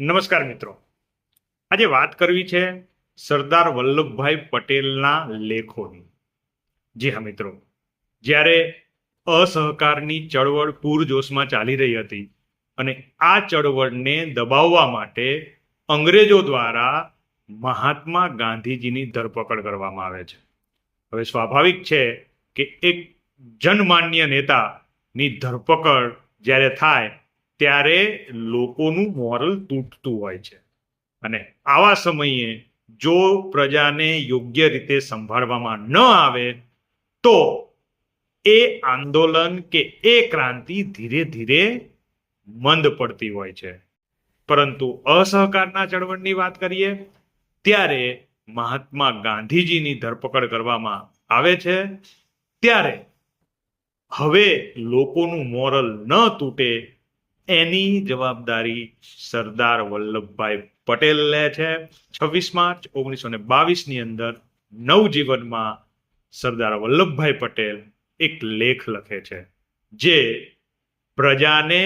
નમસ્કાર મિત્રો. આજે વાત કરવી છે સરદાર વલ્લભભાઈ પટેલના લેખોની. જી હા મિત્રો. જ્યારે અસહકારની ચળવળ પૂરજોશમાં ચાલી રહી હતી અને આ ચળવળને દબાવવા માટે અંગ્રેજો દ્વારા મહાત્મા ગાંધીજીની ધરપકડ કરવામાં આવે છે. હવે સ્વાભાવિક છે કે એક જનમાન્ય નેતાની ધરપકડ જ્યારે થાય ત્યારે લોકોનું મોરલ તૂટતું હોય છે. અને આવા સમયે જો પ્રજાને યોગ્ય રીતે સંભાળવામાં ન આવે, તો એ આંદોલન કે એ ક્રાંતિ ધીરે ધીરે મંદ પડતી હોય છે. પરંતુ અસહકારના ચળવળની વાત કરીએ, ત્યારે મહાત્મા ગાંધીજીની ધરપકડ કરવામાં આવે છે. ત્યારે હવે લોકોનું મોરલ ન તૂટે એની જવાબદારી સરદાર વલ્લભભાઈ પટેલ લે છે. છવ્વીસ માર્ચ ઓગણીસો ને બાવીસની અંદર નવજીવનમાં સરદાર વલ્લભભાઈ પટેલ એક લેખ લખે છે, જે પ્રજાને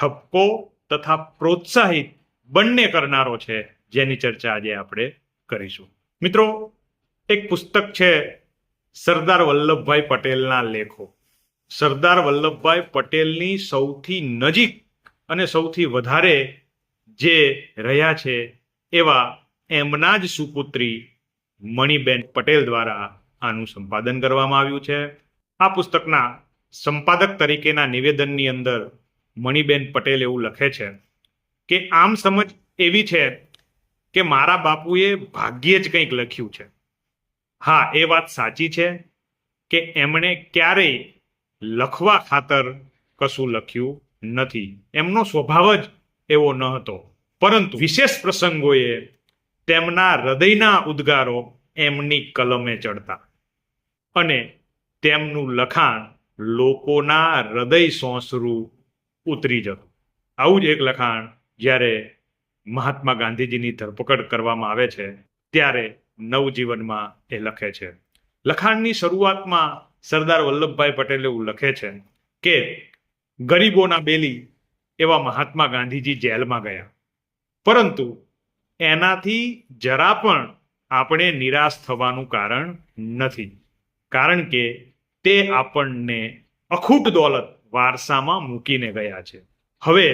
ઠપકો તથા પ્રોત્સાહિત બંને કરનારો છે, જેની ચર્ચા આજે આપણે કરીશું. મિત્રો, એક પુસ્તક છે સરદાર વલ્લભભાઈ પટેલના લેખો. સરદાર વલ્લભભાઈ પટેલની સૌથી નજીક અને સૌથી વધારે જે રહ્યા છે એવા એમના જ સુપુત્રી મણિબેન પટેલ દ્વારા આનું સંપાદન કરવામાં આવ્યું છે. આ પુસ્તકના સંપાદક તરીકેના નિવેદનની અંદર મણિબેન પટેલ એવું લખે છે કે, આમ સમજ એવી છે કે મારા બાપુએ ભાગ્યે જ કંઈક લખ્યું છે. હા, એ વાત સાચી છે કે એમણે ક્યારેય લખવા ખાતર કશું લખ્યું નથી. એમનો સ્વભાવ જ એવો ન હતો. પરંતુ વિશેષ પ્રસંગોએ તેમના હૃદયના ઉદ્ગારો એમની કલમે ચડતા અને તેમનું લખાણ લોકોના હૃદય સોંસરું ઉતરી જતું. આવું જ એક લખાણ જ્યારે મહાત્મા ગાંધીજીની ધરપકડ કરવામાં આવે છે, ત્યારે નવજીવનમાં એ લખે છે. લખાણની શરૂઆતમાં સરદાર વલ્લભભાઈ પટેલ એવું લખે છે કે ગરીબોના બેલી એવા મહાત્મા ગાંધીજી જેલમાં ગયા. પરંતુ એનાથી જરા પણ આપણે નિરાશ થવાનું કારણ નથી. કારણ કે તે આપણને અખૂટ દોલત વારસામાં મૂકીને ગયા છે. હવે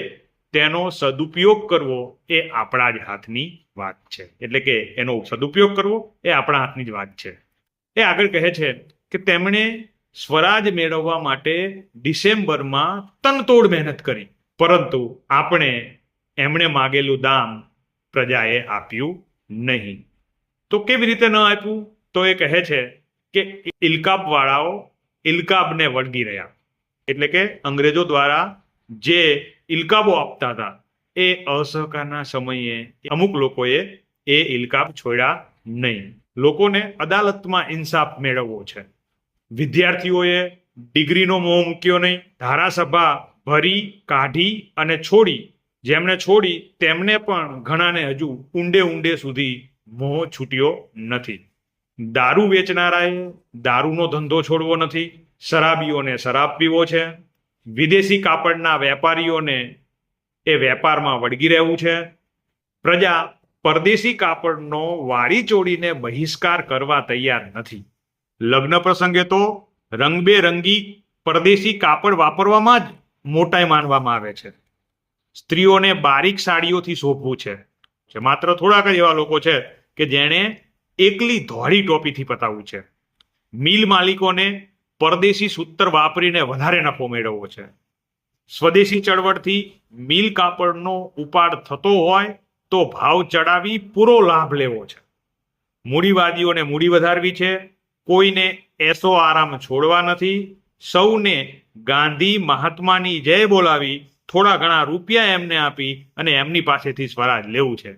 તેનો સદુપયોગ કરવો એ આપણા જ હાથની વાત છે. એટલે કે એનો સદુપયોગ કરવો એ આપણા હાથની જ વાત છે. એ આગળ કહે છે કે તેમણે સ્વરાજ મેળવવા માટે ડિસેમ્બરમાં તનતોડ મહેનત કરી. પરંતુ આપણે એમણે માગેલું દામ પ્રજાએ આપ્યું નહીં. તો કેવી રીતે ન આપ્યું? તો એ કહે છે કે ઇલકાબવાળાઓ ઇલકાબને વળગી રહ્યા. એટલે કે અંગ્રેજો દ્વારા જે ઇલકાબો આપતા હતા, એ અસહકારના સમયે અમુક લોકોએ એ ઇલકાબ છોડ્યા નહીં. લોકોને અદાલતમાં ઇન્સાફ મેળવવો છે. વિદ્યાર્થીઓએ ડિગ્રીનો મોહ મૂક્યો નહીં. ધારાસભા ભરી, કાઢી અને છોડી. જેમણે છોડી, તેમને પણ ઘણાને હજુ ઊંડે ઊંડે સુધી મોહ છૂટ્યો નથી. દારૂ વેચનારાએ દારૂનો ધંધો છોડવો નથી. શરાબીઓને શરાબ પીવો છે. વિદેશી કાપડના વેપારીઓને એ વેપારમાં વળગી રહેવું છે. પ્રજા પરદેશી કાપડનો વાળી ચોડીને બહિષ્કાર કરવા તૈયાર નથી. લગ્ન પ્રસંગે તો રંગબેરંગી પરદેશી કાપડ વાપરવામાં જ મોટાઈ માનવામાં આવે છે. સ્ત્રીઓને બારીક સાડીઓથી શોભવું છે. જે માત્ર થોડાક જ એવા લોકો છે કે જેણે એકલી ધોળી ટોપીથી પતાવવું છે. મિલ માલિકોને પરદેશી સૂત્ર વાપરીને વધારે નફો મેળવવો છે. સ્વદેશી ચળવળથી મિલ કાપડનો ઉપાડ થતો હોય તો ભાવ ચડાવી પૂરો લાભ લેવો છે. મૂડીવાદીઓને મૂડી વધારવી છે. કોઈને એસો આરામ છોડવા નથી, સૌને ગાંધી મહાત્માની જય બોલાવી થોડા ઘણા રૂપિયા એમને આપી અને એમની પાસેથી સ્વરાજ લેવું છે.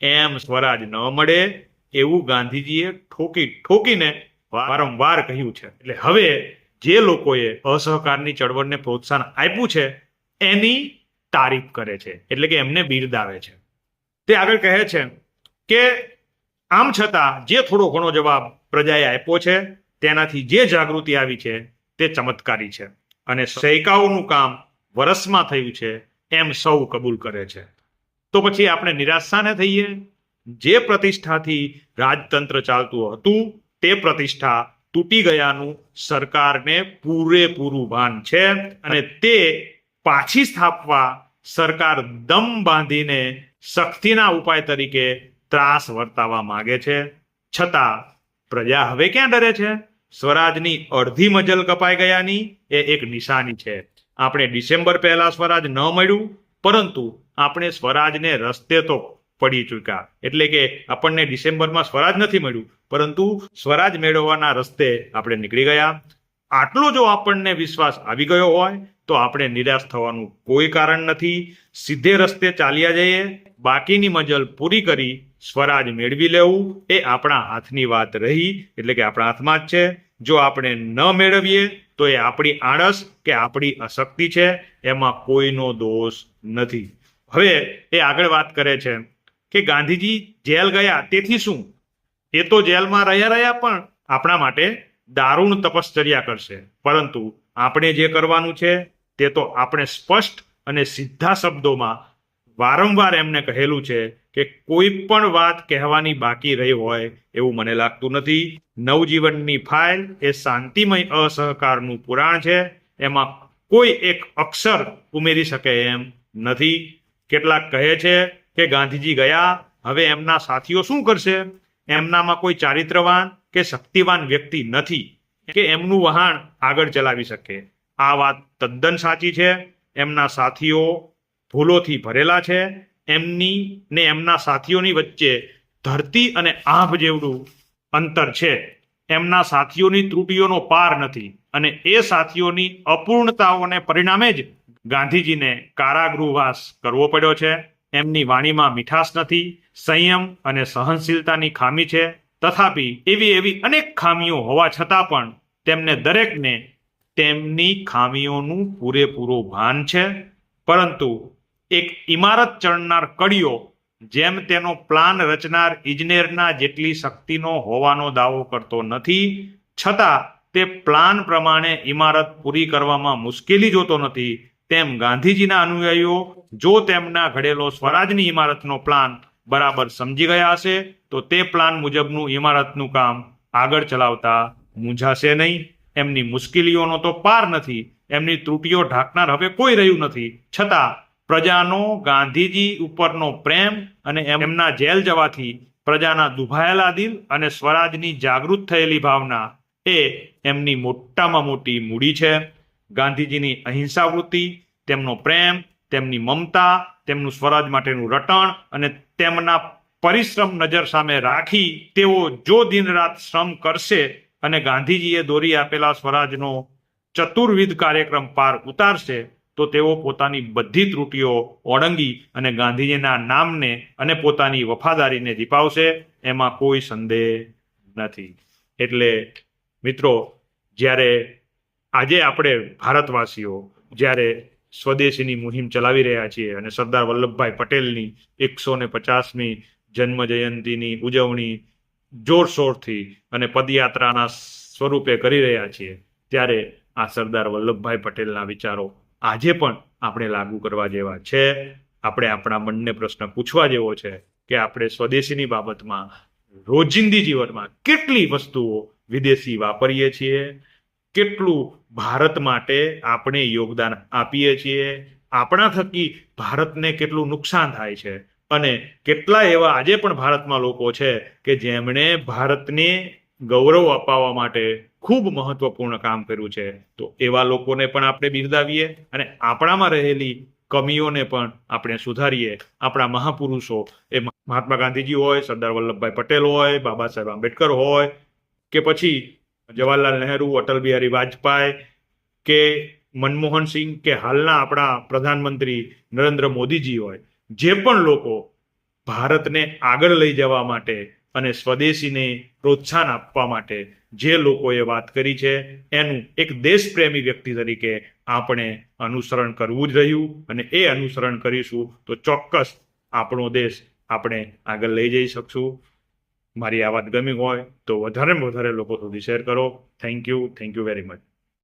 એમ સ્વરાજ ન મળે એવું ગાંધીજીએ ઠોકી ઠોકીને વારંવાર કહ્યું છે. એટલે હવે જે લોકોએ અસહકારની ચળવળને પ્રોત્સાહન આપ્યું છે, એની તારીફ કરે છે. એટલે કે એમને બિરદાવે છે. તે આગળ કહે છે કે, આમ છતાં જે થોડો ઘણો જવાબ પ્રજાએ આપ્યો છે, તેનાથી જે જાગૃતિ આવી છે તે ચમત્કારી છે. અને સૈકાઓનું કામ વરસમાં થયું છે, એમ સૌ કબૂલ કરે છે. તો પછી આપણે નિરાશા ને થઈએ? જે પ્રતિષ્ઠાથી રાજતંત્ર ચાલતું હતું, તે પ્રતિષ્ઠા તૂટી ગયાનું સરકારને પૂરેપૂરું ભાન છે અને તે પાછી સ્થાપવા સરકાર દમ બાંધીને શક્તિના ઉપાય તરીકે ત્રાસ વર્તાવા માંગે છે. છતાં પ્રજા હવે ક્યાં ડરે છે? સ્વરાજની અડધી મજલ કપાઈ ગયાની એ એક નિશાની છે. આપણે ડિસેમ્બર પહેલા સ્વરાજ ન મળ્યું, પરંતુ આપણે સ્વરાજને રસ્તે તો પડી ચૂક્યા. એટલે કે આપણને ડિસેમ્બરમાં સ્વરાજ નથી મળ્યું, પરંતુ સ્વરાજ મેળવવાના રસ્તે આપણે નીકળી ગયા. આટલો જો આપણને વિશ્વાસ આવી ગયો હોય, તો આપણે નિરાશ થવાનું કોઈ કારણ નથી. સીધે રસ્તે ચાલ્યા જઈએ, બાકીની મજલ પૂરી કરી સ્વરાજ મેળવી લેવું એ આપણા હાથની વાત રહી, એટલે કે આપણા હાથમાં જ છે. જો આપણે ન મેળવીએ, તો એ આપણી આળસ કે આપણી અશક્તિ છે, એમાં કોઈનો દોષ નથી. હવે એ આગળ વાત કરે છે કે ગાંધીજી જેલ ગયા, તેથી શું? એ તો જેલમાં રહ્યા રહ્યા પણ આપણા માટે દારૂણ તપશ્ચર્યા કરશે. પરંતુ આપણે જે કરવાનું છે, તે તો આપણે સ્પષ્ટ અને સીધા શબ્દોમાં વારંવાર એમને કહેલું છે કે કોઈ પણ વાત કહેવાની બાકી રહી હોય એવું મને લાગતું નથી. નવજીવનની ફાઇલ એ શાંતિમય અસહકારનું પુરાણ છે. એમાં કોઈ એક અક્ષર ઉમેરી શકે એમ નથી. કેટલાક કહે છે કે ગાંધીજી ગયા, હવે એમના સાથીઓ શું કરશે? એમનામાં કોઈ ચારિત્રવાન કે શક્તિવાન વ્યક્તિ નથી કે એમનું વહાણ આગળ ચલાવી શકે. આ વાત તદ્દન સાચી છે. એમના સાથીઓ ભૂલોથી ભરેલા છે. એમની ને એમના સાથીઓની વચ્ચે ધરતી અને આંભ જેવડું અંતર છે. એમના સાથીઓની ત્રુટીઓનો પાર નથી અને એ સાથીઓની અપૂર્ણતાઓને પરિણામે જ ગાંધીજીને કારાગૃહવાસ કરવો પડ્યો છે. એમની વાણીમાં મીઠાશ નથી, સંયમ અને સહનશીલતાની ખામી છે. તથાપિ એવી એવી અનેક ખામીઓ હોવા છતાં પણ તેમને દરેકને તેમની ખામીઓનું પૂરેપૂરું ભાન છે. પરંતુ એક ઇમારત ચણનાર કડીઓ, જેમ તેનો પ્લાન રચનાર ઇજનેરના જેટલી શક્તિનો હોવાનો દાવો કરતો નથી, છતાં તે પ્લાન પ્રમાણે ઇમારત પૂરી કરવામાં મુશ્કેલી જોતો નથી. તેમ ગાંધીજીના અનુયાયીઓ, જો તેમના ઘડેલો સ્વરાજની ઇમારતનો પ્લાન બરાબર સમજી ગયા હશે, તો તે પ્લાન મુજબનું ઇમારતનું કામ આગળ ચલાવતા મૂંઝાશે નહીં. એમની મુશ્કેલીઓનો તો પાર નથી. એમની ત્રુટીઓ ઢાંકનાર હવે કોઈ રહ્યું નથી. છતાં પ્રજાનો ગાંધીજી ઉપરનો પ્રેમ અને એમના જેલ જવાથી પ્રજાના દુભાયેલા દિલ અને સ્વરાજની જાગૃત થયેલી ભાવના એ એમની મોટામાં મોટી મૂડી છે. ગાંધીજીની અહિંસા વૃત્તિ, તેમનો પ્રેમ, તેમની મમતા, તેમનું સ્વરાજ માટેનું રટણ અને તેમના પરિશ્રમ નજર સામે રાખી તેઓ જો દિન રાત શ્રમ કરશે અને ગાંધીજીએ દોરી આપેલા સ્વરાજનો ચતુર્વિધ કાર્યક્રમ પાર ઉતારશે તો તેઓ પોતાની બધી ત્રુટીઓ ઓળંગી અને ગાંધીજીના નામને અને પોતાની વફાદારીને દીપાવશે એમાં કોઈ સંદેહ નથી. એટલે મિત્રો, જ્યારે આજે આપણે ભારતવાસીઓ, જ્યારે સ્વદેશીની મુહિમ ચલાવી રહ્યા છીએ અને સરદાર વલ્લભભાઈ પટેલની એકસો ને પચાસમી જન્મ જયંતિની ઉજવણી જોરશોરથી અને પદયાત્રાના સ્વરૂપે કરી રહ્યા છીએ, ત્યારે આ સરદાર વલ્લભભાઈ પટેલના વિચારો આજે પણ આપણે લાગુ કરવા જેવા છે. આપણે આપણા મનને પ્રશ્ન પૂછવા જેવો છે કે આપણે સ્વદેશીની બાબતમાં રોજિંદી જીવનમાં કેટલી વસ્તુઓ વિદેશી વાપરીએ છીએ? કેટલું ભારત માટે આપણે યોગદાન આપીએ છીએ? આપણા થકી ભારતને કેટલું નુકસાન થાય છે? અને કેટલા એવા આજે પણ ભારતમાં લોકો છે કે જેમણે ભારતને ગૌરવ અપાવવા માટે ખૂબ મહત્વપૂર્ણ કામ કર્યું છે. તો એવા લોકોને પણ આપણે બિરદાવીએ અને આપણામાં રહેલી કમીઓને પણ આપણે સુધારીએ. આપણા મહાપુરુષો એ મહાત્મા ગાંધીજી હોય, સરદાર વલ્લભભાઈ પટેલ હોય, બાબા સાહેબ આંબેડકર હોય, કે પછી જવાહરલાલ નહેરુ, અટલ બિહારી વાજપેયી કે મનમોહન સિંહ, કે હાલના આપણા પ્રધાનમંત્રી નરેન્દ્ર મોદીજી હોય. જે પણ લોકો ભારતને આગળ લઈ જવા માટે અને સ્વદેશીને પ્રોત્સાહન આપવા માટે જે લોકોએ વાત કરી છે, એનું એક દેશપ્રેમી વ્યક્તિ તરીકે આપણે અનુસરણ કરવું જ રહ્યું અને એ અનુસરણ કરીશું તો ચોક્કસ આપણો દેશ આપણે આગળ લઈ જઈ શકશું. મારી આ વાત ગમી હોય તો વધારે વધારે લોકો સુધી શેર કરો. Thank you thank you very much